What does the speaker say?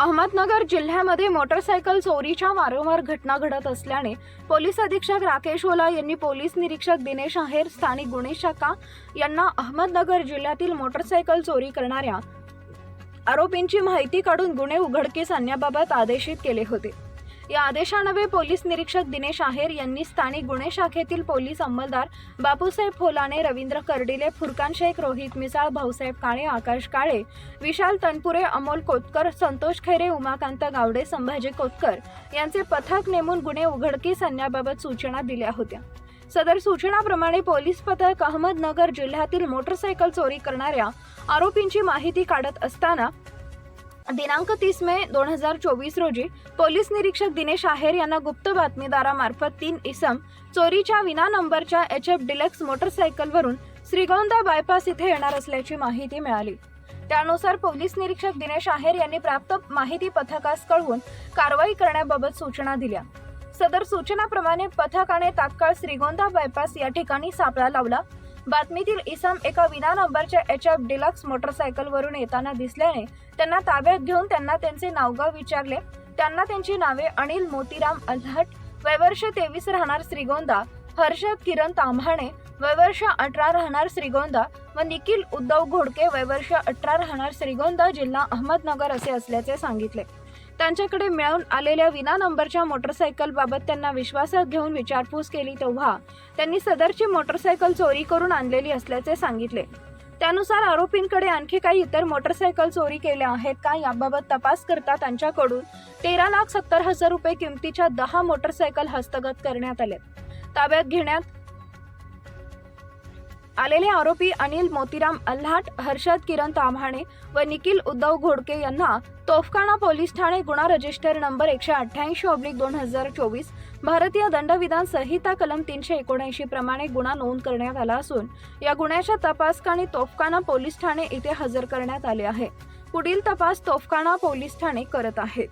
अहमदनगर जिल्ह्यामध्ये मोटरसायकल चोरीच्या वारंवार घटना घडत असल्याने पोलीस अधीक्षक राकेश ओला यांनी पोलीस निरीक्षक दिनेश आहेर स्थानिक गुन्हे शाखा यांना अहमदनगर जिल्ह्यातील मोटरसायकल चोरी करणाऱ्या आरोपींची माहिती काढून गुन्हे उघडकीस आणण्याबाबत आदेशित केले होते. या आदेशानवे पोलीस निरीक्षक दिनेश आहेर यांनी स्थानिक गुन्हे शाखेतील पोलीस अंमलदार बापूसाहेब फोलाने रवींद्र कर्डिले फुरकान शेख रोहित मिसाळ भाऊसाहेब काळे आकाश काळे विशाल तनपुरे अमोल कोतकर संतोष खैरे उमाकांत गावडे संभाजी कोतकर यांचे पथक नेमून गुन्हे उघडकीस आणण्याबाबत सूचना दिल्या होत्या. सदर सूचनाप्रमाणे पोलीस पथक अहमदनगर जिल्ह्यातील मोटरसायकल चोरी करणाऱ्या आरोपींची माहिती काढत असताना दिनांक तीस मे दोन हजार चोवीस रोजी पोलीस निरीक्षक दिनेश आहेर यांना गुप्त बातमीदारामार्फत तीन इसम चोरीच्या विना नंबरच्या एच एफ डिलक्स मोटरसायकलवरून श्रीगोंदा बायपास इथे येणार असल्याची माहिती मिळाली. त्यानुसार पोलीस निरीक्षक दिनेश आहेर यांनी प्राप्त माहिती पथकास कळवून कारवाई करण्याबाबत सूचना दिल्या. सदर सूचनाप्रमाणे पथकाने तात्काळ श्रीगोंदा बायपास या ठिकाणी सापळा लावला. बातमीतील इसम एका विना नंबरच्या एच एफ डिलक्स मोटरसायकलवरून येताना दिसल्याने त्यांना ताब्यात घेऊन त्यांना त्यांचे नावगाव विचारले. त्यांना त्यांची नावे अनिल मोतीराम अल्हट वयवर्ष तेवीस राहणार श्रीगोंदा हर्षद किरण तांभाणे वयवर्ष अठरा राहणार श्रीगोंदा व निखिल उद्धव घोडके वयवर्ष अठरा राहणार श्रीगोंदा जिल्हा अहमदनगर असे असल्याचे सांगितले. त्यांच्याकडे मिळवून आलेल्या विना नंबरच्या मोटरसायकल बाबत त्यांना विश्वासात घेऊन विचारपूस केली तेव्हा त्यांनी सदरची मोटरसायकल चोरी करून आणलेली असल्याचे सांगितले. त्यानुसार आरोपींकडे आणखी काही इतर मोटरसायकल चोरी केल्या आहेत का याबाबत तपास करता त्यांच्याकडून तेरा लाख सत्तर हजार रुपये किमतीच्या दहा मोटरसायकल हस्तगत करण्यात आले ताब्यात घेण्यात आलेले आरोपी अनिल मोतीराम अल्हाट हर्षद किरण ताम्हाणे व निखिल उद्धव घोडके यांना तोफखाना पोलीस ठाणे गुन्हा रजिस्टर नंबर एकशे अठ्ठ्याऐंशी ऑब्लिक दोन हजार चोवीस भारतीय दंडविधान संहिता कलम तीनशे एकोणऐंशी प्रमाणे गुन्हा नोंद करण्यात आला असून या गुन्ह्याच्या तपासकाणी तोफखाना पोलीस ठाणे इथे हजर करण्यात आले आहे. पुढील तपास तोफखाना पोलीस ठाणे करत आहेत.